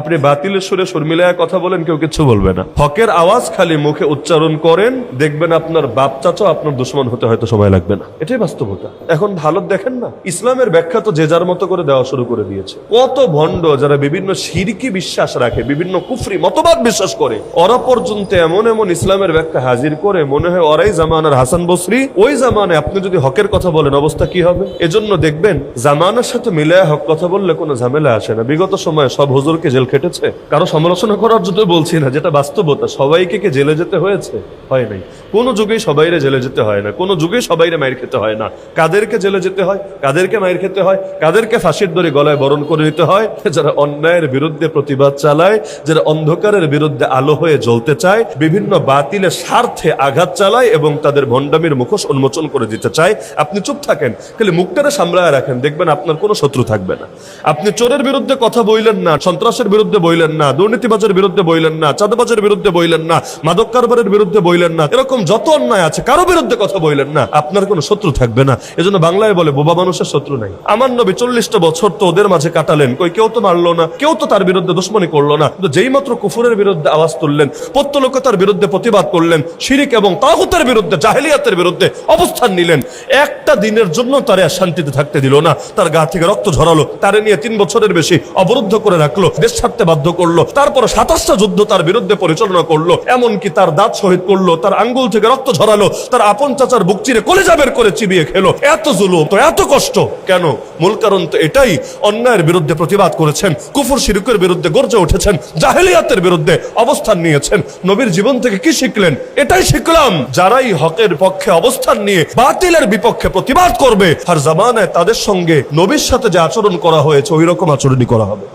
আপনি বাতিলের সুরে শর্মিলায় কথা বলেন, কেউ কিছু বলবে না। হকের আওয়াজ খালি মুখে উচ্চারণ করেন, দেখবেন আপনার বাপ চাচা, আপনার দুশ্মন হতে হয়তো সময় লাগবে না। এটাই বাস্তবতা। এখন ভালো দেখেন না? ইসলামের ব্যাখ্যা তো যে যার মতো করে দেওয়া শুরু করে দিয়েছে। কত ভণ্ড যারা বিভিন্ন সিরকি বিশ্বাস রাখে, বিভিন্ন কুফরি মতবাদ বিশ্বাস করে, ওরা পর্যন্ত এমন এমন ইসলামের ব্যাখ্যা হাজির করে, মনে হয় ওরাই জামানার হাসান বসরি। ওই জামানে আপনি যদি হকের কথা বলেন, অবস্থা কি হবে? এজন্য দেখবেন, জামানার সাথে মিলায় হক কথা বললে কোনো ঝামেলা আসে না। বিগত সময়ে সব হুজুরকে জেল খেটেছে? কারও সমালোচনা করার জন্য বলছি না, যেটা বাস্তবতা। সবাইকে কি জেলে যেতে হয়েছে? হয় নাই। কোনো যুগেই সবাইরে জেলে যেতে হয় না। কোনো যুগেই সবাইরে মায়ের খেতে হয় না। কাদেরকে জেলে যেতে হয়? কাদেরকে মায়ের খেতে হয়? কাদেরকে ফাঁসির দড়ি গলায় বরণ করে নিতে হয়? যারা অন্যায়ের বিরুদ্ধে প্রতিবাদ চালায়, যারা অন্ধকারের বিরুদ্ধে আলো হয়ে জ্বলতে চায়, বিভিন্ন বাতিলের স্বার্থে আঘাত চালায় এবং তাদের ভণ্ডামির মুখোশ উন্মোচন করে দিতে চায়। আপনি চুপ থাকেন। খালি মুখটারে সামলায় রাখেন। দেখবেন আপনার কোনো শত্রু থাকবে না। আপনি চোরের বিরুদ্ধে কথা বইলেন না, সন্ত্রাসের বিরুদ্ধে বইলেন না, দুর্নীতিবাজের বিরুদ্ধে বইলেন না, চাঁদাবাজের বিরুদ্ধে বইলেন না, মাদক কারবারের বিরুদ্ধে বইলেন না, এরকম যত অন্যায় আছে, কারও বিরুদ্ধে কথা বইলেন না। আপনার কোনো শত্রু থাকবে না। এজন্য বাংলায় বলে, বোবা মানুষের শত্রু নাই। আমার নবী চল্লিশটা বছর তো ওদের মাঝে কাটালেন, কই কেউ তো মারলো না, কেউ তো তার বিরুদ্ধে দুশ্মনী করল না। কিন্তু যেই মাত্র কুফুরের বিরুদ্ধে আওয়াজ তুললেন, প্রত্যলোকতার বিরুদ্ধে প্রতিবাদ করলেন, শিরিক এবং তাহুতের বিরুদ্ধে, জাহেলিয়াতের বিরুদ্ধে অবস্থান নিলেন। একটা দিনের জন্য তারে শান্তিতে থাকতে দিল না। তার গা থেকে রক্ত ঝরালো, তারে নিয়ে তিন বছরের বেশি অবরুদ্ধ করে রাখল। দেশ ছাড়তে বাধ্য করল, তারপর সাতাশটা যুদ্ধ তার বিরুদ্ধে পরিচালনা করল, এমনকি তার দাঁত শহীদ করল, তার আঙ্গুল থেকে রক্ত ঝরালো, তার আপন চাচার বুক চিরে কলেজা বের করে চিবিয়ে খেলো। এত জুলুম, তো এত কষ্ট। কেন? মূল কারণ তো এটাই, অন্যায়ের বিরুদ্ধে প্রতিবাদ করেছেন, কুফর শিরুকের বিরুদ্ধে গর্জে উঠেছেন, জাহেলিয়াতের বিরুদ্ধে অবস্থান নিয়েছেন। নবীর জীবন থেকে কি শিখলেন? এটাই শিখলাম। যারাই হকের পক্ষে অবস্থান নিয়ে বাতিলের বিপক্ষে প্রতিবাদ করবে আর জামানায় তাদের সঙ্গে নবীর সাথে যে আচরণ করা হয়েছে, ওই রকম আচরণই করা হবে।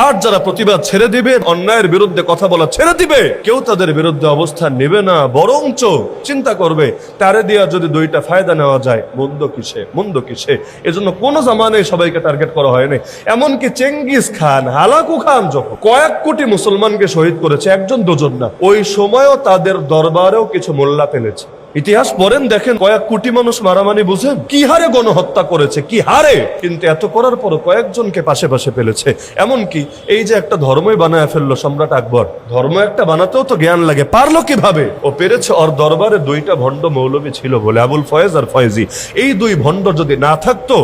আর যারা প্রতিবাদ ছেড়ে দিবে, অন্যায়ের বিরুদ্ধে কথা বলা ছেড়ে দিবে, কেউ তাদের বিরুদ্ধে অবস্থান নেবে না, বরঞ্চ চিন্তা করবে, তারে দিয়া যদি দুইটা ফায়দা নেওয়া যায়, মন্দ কিসে? মন্দ কিসে? এজন্য কোন জামানে সবাইকে টার্গেট করা হয়নি। এমনকি চেঙ্গিস খান, হালাকু খান যখন কয়েক কোটি মুসলমানকে শহীদ করেছে, একজন দুজন না, ওই সময়ও তাদের দরবারেও কিছু মোল্লা ফেলেছে। ইতিহাস পড়েন, দেখেন, কয়েক কোটি মানুষ মারামারি বুঝেন কি হারে গণহত্যা করেছে, কি হারে? কিন্তু এত করার পরও কয়েকজনকে পাশে পাশে ফেলেছে। এমনকি এই যে একটা ধর্মই বানায় ফেলল সম্রাট আকবর, ধর্ম একটা বানাতেও তো জ্ঞান লাগে, পারল কীভাবে? ও পেরেছে ওর দরবারে দুইটা ভণ্ড মৌলবী ছিল বলে, আবুল ফয়েজ আর ফয়েজি। এই দুই ভণ্ড যদি না থাকতো,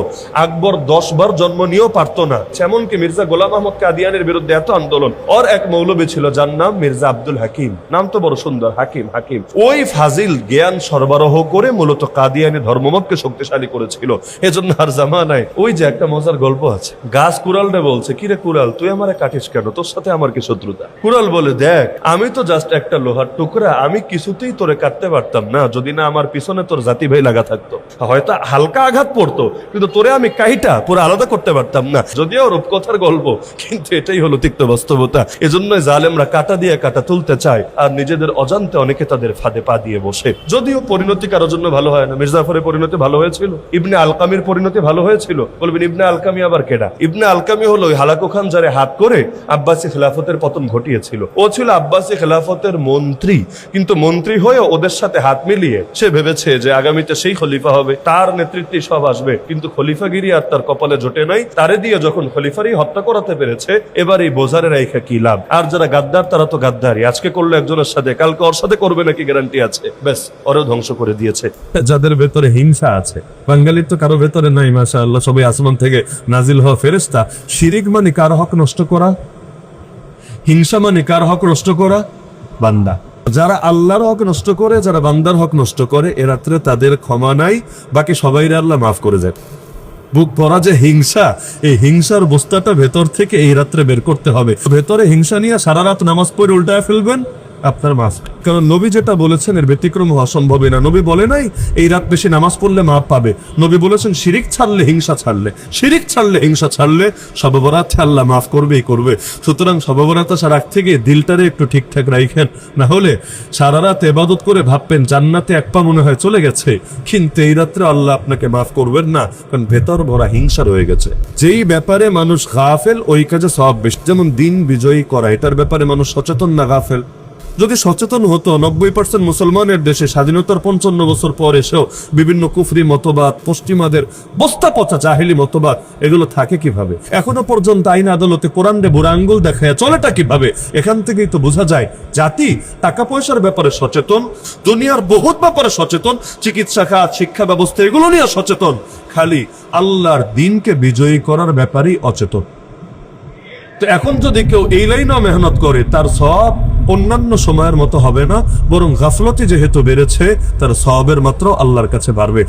আকবর দশ বার জন্ম নিয়েও পারতো না। এমনকি মির্জা গোলাম আহমদ কাদিয়ানের বিরুদ্ধে এত আন্দোলন, ওর এক মৌলবী ছিল যার নাম মির্জা আব্দুল হাকিম। নাম তো বড় সুন্দর, হাকিম হাকিম। ওই ফাজিল জ্ঞান সরবরাহ করে মূলত কাদিয়ানি ধর্মমতকে শক্তিশালী করেছিল। এজন্য আর জামানায় ওই যে একটা মজার গল্প আছে। গাছ কুড়ালটা বলছে, কিরে কুড়াল, তুই আমারে কাটিস কেন? তোর সাথে আমার কি শত্রুতা? কুড়াল বলে, দেখ, আমি তো জাস্ট একটা লোহার টুকরা, আমি কিছুতেই তোরে কাটতে পারতাম না, যদি না আমার পিছনে তোর জাতি ভাই লাগা থাকতো। হয়তো হালকা আঘাত পড়তো, কিন্তু তোরে আমি কাইটা, পুরো আলাদা করতে পারতাম না। যদিও রূপকথার গল্প, কিন্তু এটাই হলো তিক্ত বাস্তবতা। এজন্যই জালেমরা কাটা দিয়ে কাটা তুলতে চায়, আর নিজেদের অজান্তে অনেকে তাদের ফাঁদে পা দিয়ে বসে। যদিও পরিণতি কারোর জন্য ভালো হয় না। মির্জাফরের পরিণতি ভালো হয়েছিল। ইবনে আলকামির পরিণতি ভালো হয়েছিল। বলবেন, ইবনে আলকামি আবার কেডা? ইবনে আলকামি হলো হালাকু খান যারে হাত করে আব্বাসী খেলাফতের পতন ঘটিয়েছিল। ও ছিল আব্বাসী খেলাফতের মন্ত্রী। কিন্তু মন্ত্রী হয়ে ওদের সাথে হাত মিলিয়ে সে ভেবেছে যে আগামীতে সেই খলিফা হবে। তার নেতৃত্বে সব আসবে। কিন্তু খলিফাগিরি আর তার কপালে জোটে নাই। তারে দিয়ে যখন খলিফারই হত্যা করাতে পেরেছে এবার এই বোঝারে রাইখা কি লাভ? আর যারা গাদ্দার, তারা তো গাদ্দারি আজকে করল একজনের সাথে, কালকে ওর সাথে করবে নাকি গ্যারান্টি আছে? ব্যাস ওরেও ধ্বংস করে দিয়েছে। যাদের ভেতরে হিংসা আছে, বাঙালির তো কারও ভেতরে নাই মাসা আল্লাহ সবাই আসমান থেকে নাজিল হওয়া ফেরেস্তা শিরিক মানে কার হক নষ্ট করা? হিংসা মানে কার হক নষ্ট করা? বান্দা। যারা আল্লাহর হক নষ্ট করে, যারা বান্দার হক নষ্ট করে, এ রাত্রে তাদের ক্ষমা নাই, বাকি সবাই আল্লাহ মাফ করে যায় বুক ভরা যে হিংসা, এই হিংসার বস্তাটা ভেতর থেকে এই রাত্রে বের করতে হবে। ভেতরে হিংসা নিয়ে সারা রাত নামাজ পড়ে উল্টায় ফেলবেন? আপনার মাফ কারণ নবী যেটা বলেছেন, এর ব্যতিক্রম হওয়া সম্ভবই না। নবী বলে নাই, এই রাত বেশি নামাজ পড়লে মাপ পাবে। নবী বলেছেন, শিরিক ছাড়লে হিংসা ছাড়লে। শিরিক ছাড়লে হিংসা ছাড়লে সববরাতে আল্লাহ মাফ করবেই করবে। সুতরাং সববরাত আসার আগ থেকে দিলটারে একটু ঠিকঠাক রাখেন না হলে সারা রাত এবাদত করে ভাববেন, জান্নাতে এক পা মনে হয় চলে গেছে। কিন্তু এই রাত্রে আল্লাহ আপনাকে মাফ করবেন না, কারণ ভেতর ভরা হিংসা রয়ে গেছে। যেই ব্যাপারে মানুষ গাফেল, ওই কাজে সব বেশি। যেমন দিন বিজয়ী করা, এটার ব্যাপারে মানুষ সচেতন না গাফেল। যদি সচেতন হতো, নব্বই পার্সেন্ট মুসলমানের দেশে স্বাধীনতার পঞ্চান্ন বছর পর এসেও বিভিন্ন কুফরি মতবাদ, পশ্চিমাদের বস্তা পচা জাহিলি মতবাদ, এগুলো থাকে কীভাবে? এখনও পর্যন্ত আইন আদালতে কোরআনে বুড়া আঙ্গুল দেখায় চলেটা কীভাবে? এখান থেকেই তো বোঝা যায়, জাতি টাকা পয়সার ব্যাপারে সচেতন, দুনিয়ার বহুত ব্যাপারে সচেতন, চিকিৎসা খাত, শিক্ষা ব্যবস্থা, এগুলো নিয়ে সচেতন। খালি আল্লাহর দিনকে বিজয়ী করার ব্যাপারেই অচেতন। তো এখন যদি কেউ এই লাইনেও মেহনত করে, তার সব অন্যান্য সময়ের মতো হবে না, বরং গাফলতি যেহেতু বেড়েছে, তার সবের মাত্র আল্লাহর কাছে বাড়বে।